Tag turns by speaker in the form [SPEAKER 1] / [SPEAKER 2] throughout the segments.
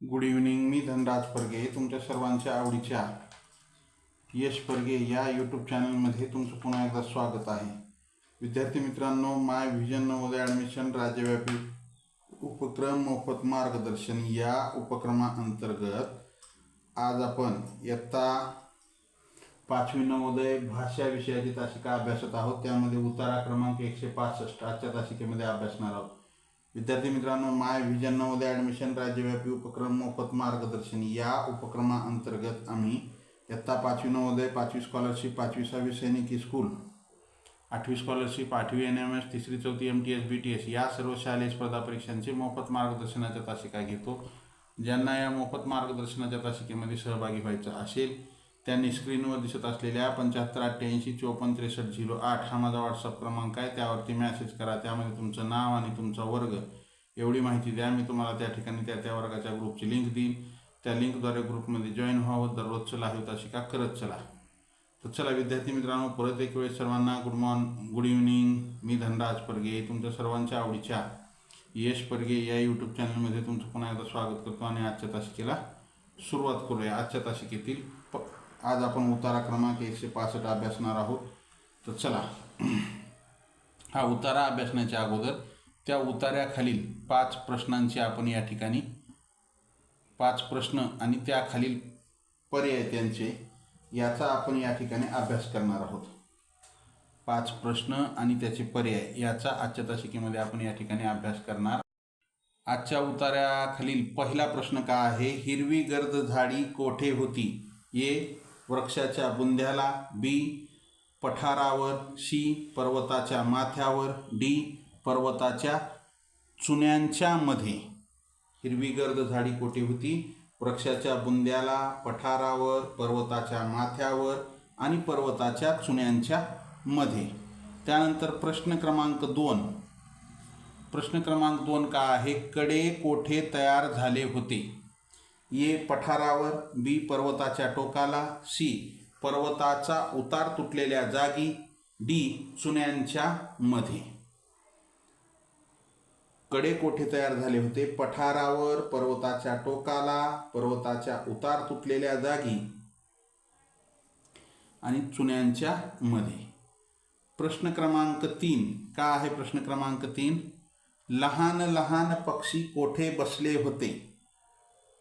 [SPEAKER 1] Good evening मी धनराज परगे. तुमच्या सर्वांच्या आवडीच्या यश परगे या यूट्यूब चॅनलमध्ये तुमचं पुन्हा एकदा स्वागत आहे. विद्यार्थी मित्रांनो माय व्हिजन नवोदय ॲडमिशन राज्यव्यापी उपक्रम मोफत मार्गदर्शन या उपक्रमाअंतर्गत आज आपण इयत्ता पाचवी नवोदय भाषा विषयाची तासिका अभ्यासत आहोत. त्यामध्ये उतारा क्रमांक एकशे पासष्ट आजच्या तासिकेमध्ये अभ्यासणार आहोत. विद्यार्थी मित्रांनो माय व्हिजन नवोदय ॲडमिशन राज्यव्यापी उपक्रम मोफत मार्गदर्शन या उपक्रमाअंतर्गत आम्ही इयत्ता पाचवी नवोदय पाचवी स्कॉलरशिप पाचवी सहावी सैनिकी स्कूल आठवी स्कॉलरशिप आठवी एन एम एस तिसरी चौथी M T S B T S या सर्व शालेय स्पर्धा परीक्षांचे मोफत मार्गदर्शनाच्या तासिका घेतो. ज्यांना या मोफत मार्गदर्शनाच्या तासिकेमध्ये सहभागी व्हायचं असेल त्यांनी स्क्रीनवर दिसत असलेल्या पंच्याहत्तर अठ्ठ्याऐंशी चोपन्न त्रेसष्ट झिरो आठ हा माझा व्हॉट्सअप क्रमांक आहे. त्यावरती मॅसेज करा. त्यामध्ये तुमचं नाव आणि तुमचा वर्ग. एवढी माहिती द्या. मी तुम्हाला त्या ठिकाणी त्या त्या वर्गाच्या ग्रुपची लिंक देईन. त्या लिंकद्वारे ग्रुपमध्ये जॉईन व्हावं दररोज चला हे शिका करत चला. तर चला विद्यार्थी मित्रांनो परत एक वेळेस सर्वांना गुड मॉर्न गुड इव्हनिंग मी धनराज परगे तुमच्या सर्वांच्या आवडीच्या यश परगे या यूट्यूब चॅनलमध्ये तुमचं पुन्हा एकदा स्वागत करतो आणि आजच्या तासिकेला सुरुवात करूया. आजच्या तासिकेतील आज आपण उतारा क्रमांक एकशे पासष्ट अभ्यासणार आहोत. तर चला. हा उतारा अभ्यासण्याच्या अगोदर त्या उतार्याखालील पाच प्रश्नांची आपण या ठिकाणी पाच प्रश्न आणि त्याखालील पर्याय त्यांचे याचा आपण या ठिकाणी अभ्यास करणार आहोत. पाच प्रश्न आणि त्याचे पर्याय याचा आजच्या तासिकेमध्ये आपण या ठिकाणी अभ्यास करणार. आजच्या उतार्याखालील पहिला प्रश्न का आहे? हिरवी गर्द झाडी कोठे होती? ये वृक्षाच्या बुंध्याला बी पठारावर सी पर्वताच्या माथ्यावर डी पर्वताच्या चुन्यांच्या मध्ये. हिरवी गर्द झाडी कोठे होती? वृक्षाच्या बुंद्याला पठारावर पर्वताच्या माथ्यावर आणि पर्वताच्या चुन्यांच्या मध्ये. त्यानंतर प्रश्न क्रमांक दोन. प्रश्न क्रमांक दोन का आहे? कडे कोठे तयार झाले होते? ए पठारावर बी पर्वताच्या टोकाला सी पर्वताचा उतार तुटलेल्या जागी डी चुन्यांच्या मध्ये कडे कोठे तयार झाले होते? पठारावर पर्वताच्या टोकाला पर्वताच्या उतार तुटलेल्या जागी आणि चुन्यांच्या मध्ये प्रश्न क्रमांक तीन. का आहे प्रश्न क्रमांक तीन? लहान लहान पक्षी कोठे बसले होते?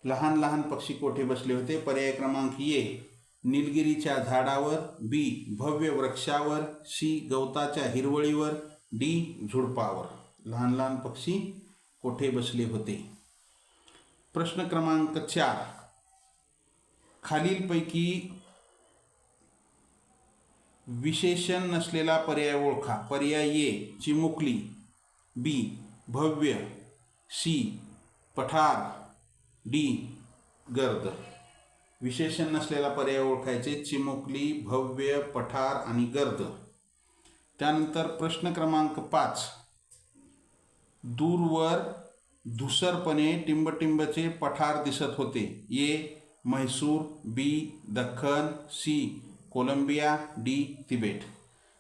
[SPEAKER 1] लहान लहान पक्षी कोठे बसले होते? पर्याय क्रमांक ए निलगिरीच्या झाडावर बी भव्य वृक्षावर सी गवताच्या हिरवळीवर डी झुडपावर. लहान लहान पक्षी कोठे बसले होते? प्रश्न क्रमांक चार. खालीलपैकी विशेषण नसलेला पर्याय ओळखा. पर्याय ए चिमुकली बी भव्य सी पठार डी गर्द. विशेषण नसलेला पर्याय ओळखायचे चिमुकली भव्य पठार आणि गर्द. त्यानंतर प्रश्न क्रमांक पाच. दूरवर धुसरपणे टिंबटिंबचे पठार दिसत होते. A Mysore B Deccan C Colombia D Tibet.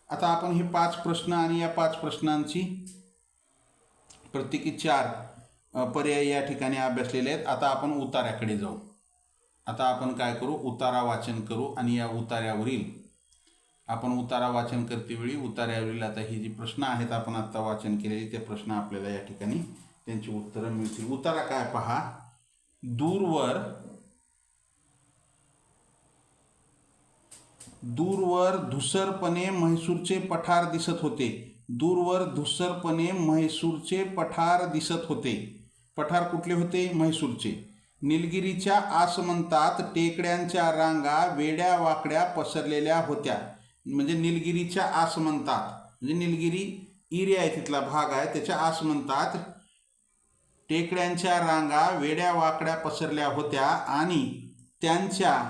[SPEAKER 1] आता आपण हे पाच प्रश्न आणि या पाच प्रश्नांची प्रत्येकी चार पर्याय या ठिकाणी अभ्यासलेले आहेत. आता आपण उतार्याकडे जाऊ. आता आपण काय करू? उतारा वाचन करू आणि या उतार्यावरील आपण उतारा वाचन करतेवेळी उतार्यावरील आता ही जी प्रश्न आहेत आपण आत्ता वाचन केलेली ते प्रश्न आपल्याला या ठिकाणी त्यांची उत्तरं मिळतील. उतारा काय पहा? दूरवर दूरवर धुसरपणे म्हैसूरचे पठार दिसत होते. दूरवर धुसरपणे म्हैसूरचे पठार दिसत होते. पठार कुठले होते? म्हैसूरचे. निलगिरीच्या आसमंतात टेकड्यांच्या रांगा वेड्या वाकड्या पसरलेल्या होत्या. म्हणजे निलगिरीच्या आसमंतात. म्हणजे निलगिरी इरिया आहे तिथला भाग आहे. त्याच्या आसमंतात टेकड्यांच्या रांगा वेड्या वाकड्या पसरल्या होत्या आणि त्यांच्या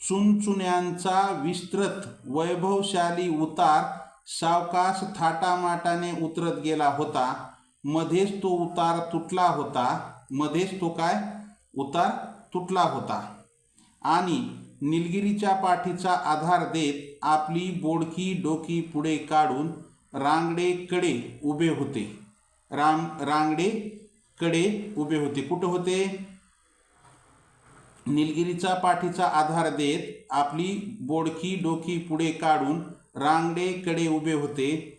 [SPEAKER 1] चुनचुन्यांचा विस्तृत वैभवशाली उतार सावकाश थाटामाटाने उतरत गेला होता. मध्येच तो उतार तुटला होता मध्येच तो काय? उतार तुटला होता. आणि निलगिरीच्या पाठीचा आधार देत आपली बोडकी डोकी पुढे काढून रांगडेकडे उभे होते. राम रांगडे कडे उभे होते. कुठं होते? निलगिरीचा पाठीचा आधार देत आपली बोडकी डोकी पुढे काढून रांगडेकडे उभे होते.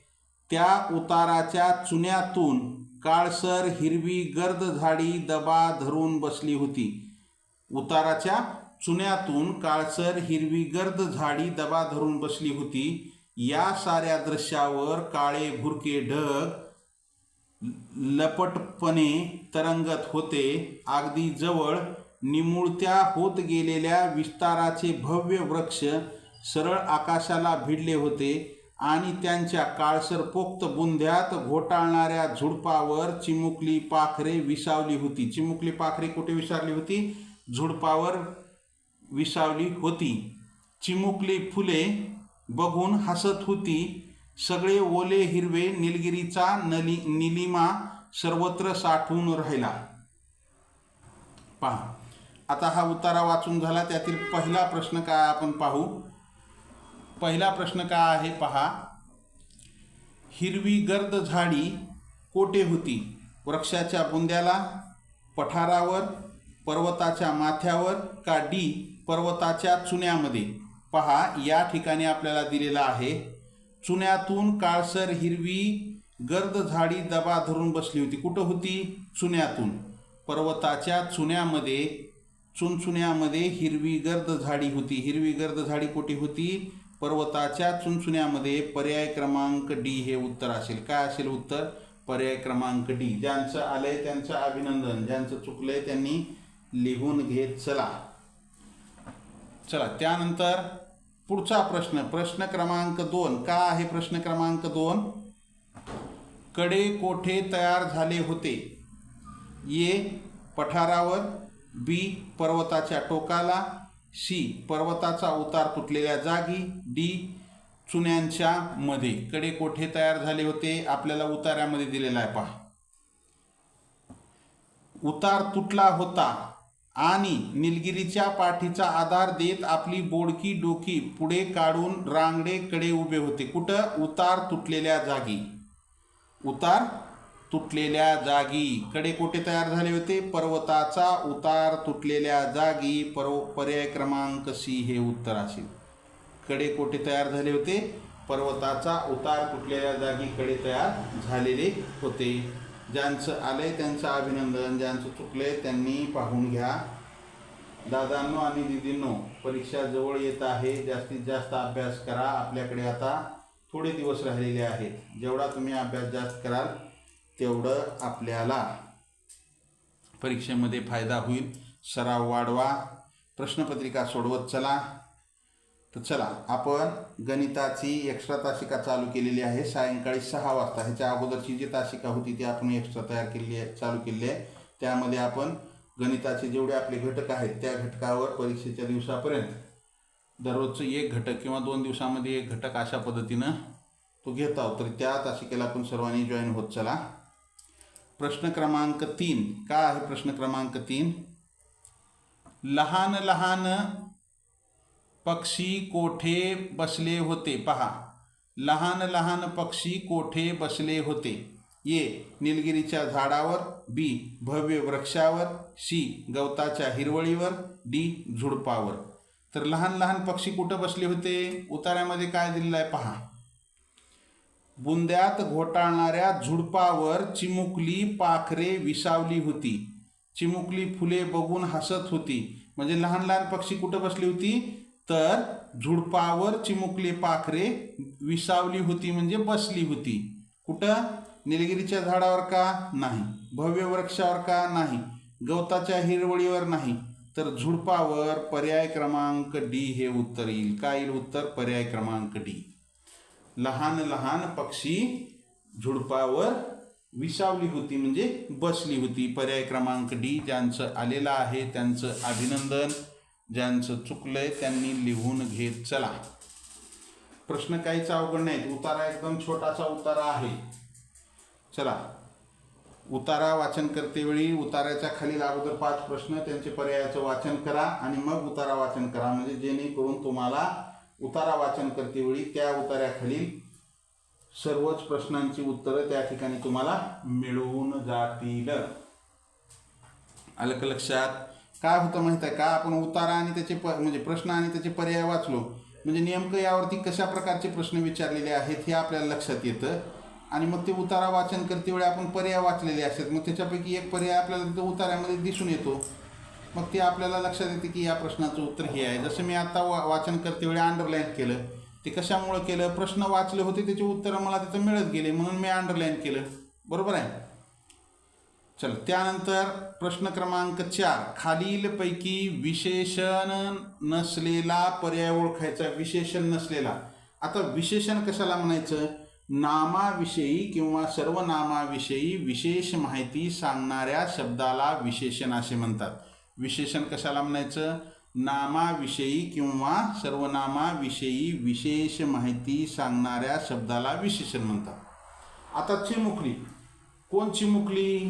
[SPEAKER 1] त्या उताराच्या चुन्यातून काळसर हिरवी गर्द झाडी दबा धरून बसली होती. उताराच्या चुन्यातून काळसर हिरवी गर्द झाडी दबा धरून बसली होती. या साऱ्या दृश्यावर काळे भुरके ढग लपटपणे तरंगत होते. अगदी जवळ निमुळत्या होत गेलेल्या विस्ताराचे भव्य वृक्ष सरळ आकाशाला भिडले होते. आणि त्यांच्या काळसर पोक्त बुंध्यात घोटाळणाऱ्या झुडपावर चिमुकली पाखरे विसावली होती. चिमुकली पाखरे कुठे विसावली होती? झुडपावर विसावली होती. चिमुकली फुले बघून हसत होती. सगळे ओले हिरवे निलगिरीचा नली निलिमा सर्वत्र साठवून राहिला. पहा. आता हा उतारा वाचून झाला. त्यातील पहिला प्रश्न काय आपण पाहू? पहिला प्रश्न काय आहे पहा. हिरवी गर्द झाडी कोठे होती? वृक्षाच्या बुंद्याला पठारावर पर्वताच्या माथ्यावर का डी पर्वताच्या चुन्यामध्ये? पहा या ठिकाणी आपल्याला दिलेला आहे. चुन्यातून काळसर हिरवी गर्द झाडी दबा धरून बसली होती. कुठं होती? चुन्यातून. पर्वताच्या चुन्यामध्ये चुनचुन्यामध्ये हिरवी गर्द झाडी होती. हिरवी गर्द झाडी कुठे होती? पर्वताच्या चुनचुन्यामध्ये पर्याय क्रमांक डी हे उत्तर असेल. काय असेल उत्तर? पर्याय क्रमांक डी. ज्यांचं आलंय त्यांचं अभिनंदन. ज्यांचं चुकलंय त्यांनी लिहून घेत चला. चला त्यानंतर पुढचा प्रश्न. प्रश्न क्रमांक दोन. का आहे प्रश्न क्रमांक दोन? कडे कोठे तयार झाले होते? ये पठारावर बी पर्वताच्या टोकाला सी पर्वताचा उतार तुटलेल्या जागी डी चुन्यांच्या मध्ये. कडे कोठे तयार झाले होते? आपल्याला उतार्यामध्ये दिलेला आहे पहा. उतार तुटला होता आणि निलगिरीच्या पाठीचा आधार देत आपली बोडकी डोकी पुढे काढून रांगडे कडे उभे होते. कुठं? उतार तुटलेल्या जागी. उतार तुटलेल्या जागी. कडे कोठे तयार झाले होते? पर्वताचा उतार तुटलेल्या जागी. पर्व पर्याय क्रमांक सी हे उत्तर असेल. कडे कोठे तयार झाले होते? पर्वताचा उतार तुटलेल्या जागी कडे तयार झालेले होते. ज्यांचं आलंय त्यांचं अभिनंदन. ज्यांचं चुकलंय त्यांनी पाहून घ्या. दादांनो आणि दिदींनो परीक्षा जवळ येत आहे. जास्तीत जास्त अभ्यास करा. आपल्याकडे आता थोडे दिवस राहिलेले आहेत. जेवढा तुम्ही अभ्यास जास्त कराल तेवढं आपल्याला परीक्षेमध्ये फायदा होईल. सराव वाढवा. प्रश्नपत्रिका सोडवत चला. तर चला आपण गणिताची एक्स्ट्रा तासिका चालू केलेली आहे. सायंकाळी सहा वाजता. ह्याच्या अगोदरची जी तासिका होती ती आपण एक्स्ट्रा तयार केलेली आहे चालू केलेली आहे. त्यामध्ये आपण गणिताचे जेवढे आपले घटक आहेत त्या घटकावर परीक्षेच्या दिवसापर्यंत दररोजचं एक घटक किंवा दोन दिवसामध्ये एक घटक अशा पद्धतीनं तो घेत आहोत. तर त्या तासिकेला आपण सर्वांनी जॉईन होत चला. प्रश्न क्रमांक तीन. काय आहे प्रश्न क्रमांक तीन? लहान लहान पक्षी कोठे बसले होते? पहा. लहान लहान पक्षी कोठे बसले होते? ये निलगिरीच्या झाडावर बी. भव्य वृक्षावर सी. गवताच्या हिरवळीवर डी. झुडपावर. तर लहान लहान पक्षी कुठं बसले होते? उतार्यामध्ये काय दिलेलं आहे? पहा. बुंद्यात घोटाळणाऱ्या झुडपावर चिमुकली पाखरे विसावली होती. चिमुकली फुले बघून हसत होती. म्हणजे लहान लहान पक्षी कुठं बसली होती? तर झुडपावर चिमुकली पाखरे विसावली होती म्हणजे बसली होती. कुठं? निलगिरीच्या झाडावर का? नाही. भव्य वृक्षावर का? नाही. गवताच्या हिरवळीवर नाही. तर झुडपावर पर्याय क्रमांक डी हे उत्तर येईल. काय येईल उत्तर? पर्याय क्रमांक डी. लहान लहान पक्षी झुडपावर विसावली होती म्हणजे बसली होती. पर्याय क्रमांक डी ज्यांचं आलेलं आहे त्यांचं अभिनंदन ज्यांचं चुकलंय त्यांनी लिहून घेत चला. प्रश्न काहीच अवघड नाहीत. उतारा एकदम छोटासा उतारा आहे. चला. उतारा वाचन करतेवेळी उताराच्या खालील अगोदर पाच प्रश्न त्यांचे पर्यायाचं वाचन करा आणि मग उतारा वाचन करा. म्हणजे जेणेकरून तुम्हाला उतारा वाचन करतेवेळी त्या उतार्याखालील सर्वच प्रश्नांची उत्तरं त्या ठिकाणी तुम्हाला मिळून जातील. आलं का लक्षात. काय होतं माहीत आहे का? आपण उतारा आणि त्याचे प म्हणजे प्रश्न आणि त्याचे पर्याय वाचलो. म्हणजे नेमकं यावरती कशा प्रकारचे प्रश्न विचारलेले आहेत हे आपल्याला लक्षात येतं. आणि मग ते उतारा वाचन करते वेळी आपण पर्याय वाचलेले असतात. मग त्याच्यापैकी एक पर्याय आपल्याला तिथं उतार्यामध्ये दिसून येतो. मग ते आपल्याला लक्षात येते की या प्रश्नाचं उत्तर हे आहे. जसं मी आता वा वाचन करते वेळी अंडरलाईन केलं ते कशामुळं केलं? प्रश्न वाचले होते त्याचे उत्तरं मला तिथं मिळत गेले म्हणून मी अंडरलाईन केलं. बरोबर आहे? चल त्यानंतर प्रश्न क्रमांक चार. खालीलपैकी विशेषण नसलेला पर्याय ओळखायचा. विशेषण नसलेला. आता विशेषण कशाला म्हणायचं? नामाविषयी किंवा सर्वनामाविषयी विशेष माहिती सांगणाऱ्या शब्दाला विशेषण असे म्हणतात. विशेषण कशाला म्हणायचं? नामाविषयी किंवा सर्वनामाविषयी विशेष माहिती सांगणाऱ्या शब्दाला विशेषण म्हणतात. आता चिमुकली. कोण चिमुकली?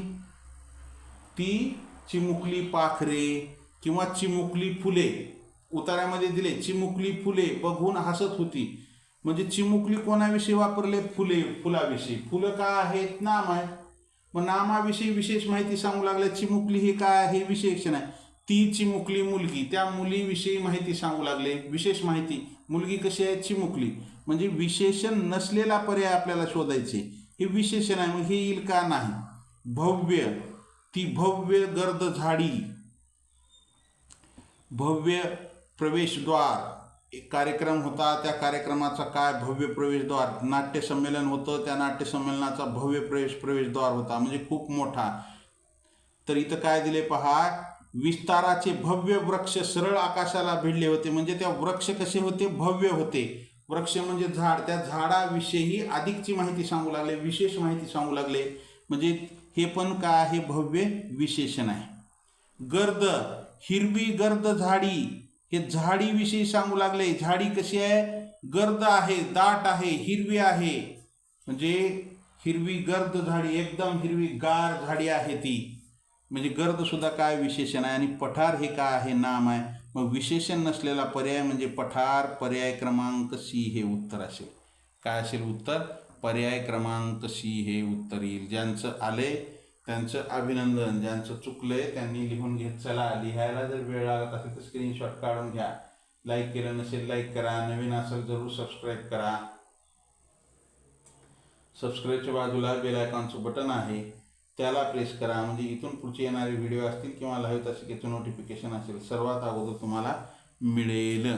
[SPEAKER 1] ती चिमुकली पाखरे किंवा चिमुकली फुले. उतार्यामध्ये दिले चिमुकली फुले बघून हसत होती. म्हणजे चिमुकली कोणाविषयी वापरले? फुले फुलाविषयी. फुलं का आहेत? नाम आहे मग नामाविषयी विशेष माहिती सांगू लागल्या चिमुकली हे काय आहे हे विशेषण आहे ती चिमुकली मुलगी त्या मुलीविषयी माहिती सांगू लागले विशेष माहिती. मुलगी कशी आहे? चिमुकली. म्हणजे विशेषण नसलेला पर्याय आपल्याला शोधायचे. हे विशेषण आहे मग हे येईल का नाही? भव्य. ती भव्य गर्द झाडी. भव्य प्रवेशद्वार. एक कार्यक्रम होता त्या कार्यक्रमाचा काय भव्य प्रवेशद्वार नाट्य संमेलन होतं त्या नाट्य संमेलनाचा भव्य प्रवेश प्रवेशद्वार होता म्हणजे खूप मोठा. तर इथं काय दिले पहा विस्ताराचे भव्य वृक्ष सरळ आकाशाला भिडले होते म्हणजे त्या वृक्ष कसे होते? भव्य होते. वृक्ष म्हणजे झाड त्या झाडाविषयी अधिकची माहिती सांगू लागले विशेष माहिती सांगू लागले. म्हणजे हे पण काय आहे? भव्य विशेषण आहे. गर्द हिरवी गर्द झाडी हे झाडीविषयी सांगू लागले. झाडी कशी आहे? गर्द आहे दाट आहे हिरवी आहे. म्हणजे हिरवी गर्द झाडी एकदम हिरवी गार झाडी आहे ती. म्हणजे गर्द सुद्धा काय विशेषण आहे? आणि पठार हे काय आहे? नाम आहे. मग विशेषण नसलेला पर्याय म्हणजे पठार पर्याय क्रमांक सी हे उत्तर असेल. काय असेल उत्तर? पर्याय क्रमांक सी हे उत्तर येईल. ज्यांचं आले त्यांचं अभिनंदन ज्यांचं चुकलंय त्यांनी लिहून घेत चला. लिहायला जर वेळ लागत असेल तर स्क्रीनशॉट काढून घ्या. लाईक केलं नसेल लाईक करा. नवीन असेल जरूर सबस्क्राईब करा. सबस्क्राईबच्या बाजूला बेल आयकॉनचं बटन आहे. त्याला प्रेस करा. म्हणजे इथून पुढचे येणारे व्हिडिओ असतील किंवा लाईव्ह तासिकेचं नोटिफिकेशन असेल सर्वात अगोदर तुम्हाला मिळेल.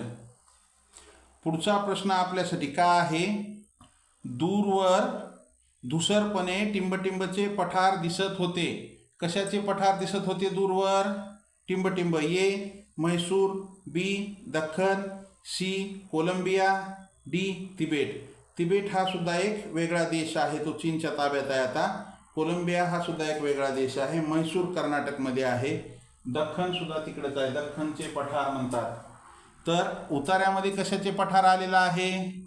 [SPEAKER 1] पुढचा प्रश्न आपल्यासाठी का आहे? दूरवर धुसरपणे टिंबटिंबचे पठार दिसत होते. कशाचे पठार दिसत होते दूरवर? टिंबटिंब A Mysore B Deccan C Colombia D Tibet. Tibet हा सुद्धा एक वेगळा देश आहे तो चीनच्या ताब्यात आहे आता. कोलंबिया हा सुद्धा एक वेगळा देश आहे म्हैसूर कर्नाटकमध्ये आहे. दख्खन सुद्धा तिकडेच आहे दख्खनचे पठार म्हणतात. तर उतार्यामध्ये कशाचे पठार आलेला आहे?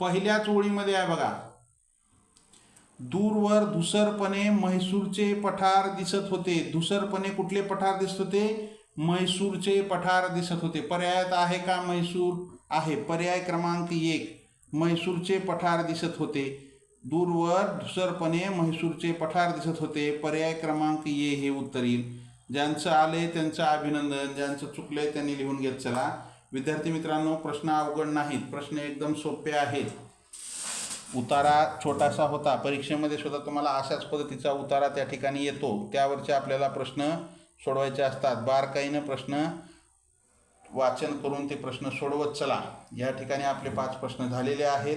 [SPEAKER 1] पहिल्याच ओळीमध्ये आहे बघा. दूरवर धुसरपणे म्हैसूरचे पठार दिसत होते. धुसरपणे कुठले पठार दिसत होते? म्हैसूरचे पठार दिसत होते. पर्यायात आहे का म्हैसूर? आहे. पर्याय क्रमांक एक. म्हैसूरचे पठार दिसत होते. दूरवर धुसरपणे म्हैसूरचे पठार दिसत होते. पर्याय क्रमांक ए हे उत्तर येईल. ज्यांचं आले त्यांचं अभिनंदन. ज्यांचं चुकलंय त्यांनी लिहून घेत चला. विद्यार्थी मित्रांनो प्रश्न अवघड नाहीत. प्रश्न एकदम सोपे आहेत. उतारा छोटासा होता. परीक्षेमध्ये सुद्धा तुम्हाला अशाच पद्धतीचा उतारा त्या ठिकाणी येतो. त्यावरचे आपल्याला प्रश्न सोडवायचे असतात. बारकाईनं प्रश्न वाचन करून ते प्रश्न सोडवत चला. या ठिकाणी आपले पाच प्रश्न झालेले आहेत.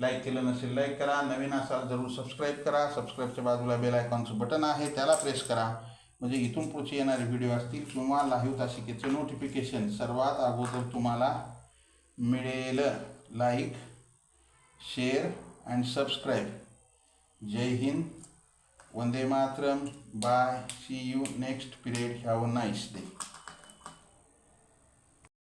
[SPEAKER 1] लाईक केलं नसेल लाईक करा. नवीन असाल जरूर सबस्क्राईब करा. सबस्क्राईबच्या बाजूला बेल आयकॉनचं बटन आहे. त्याला प्रेस करा. म्हणजे इथून पुढचे येणारे व्हिडिओ असतील किंवा लाईव्ह तासिकेचं नोटिफिकेशन सर्वात अगोदर तुम्हाला मिळेल. Like share and subscribe. Jai Hind. Vande Matram. Bye. See you next period. Have a nice day.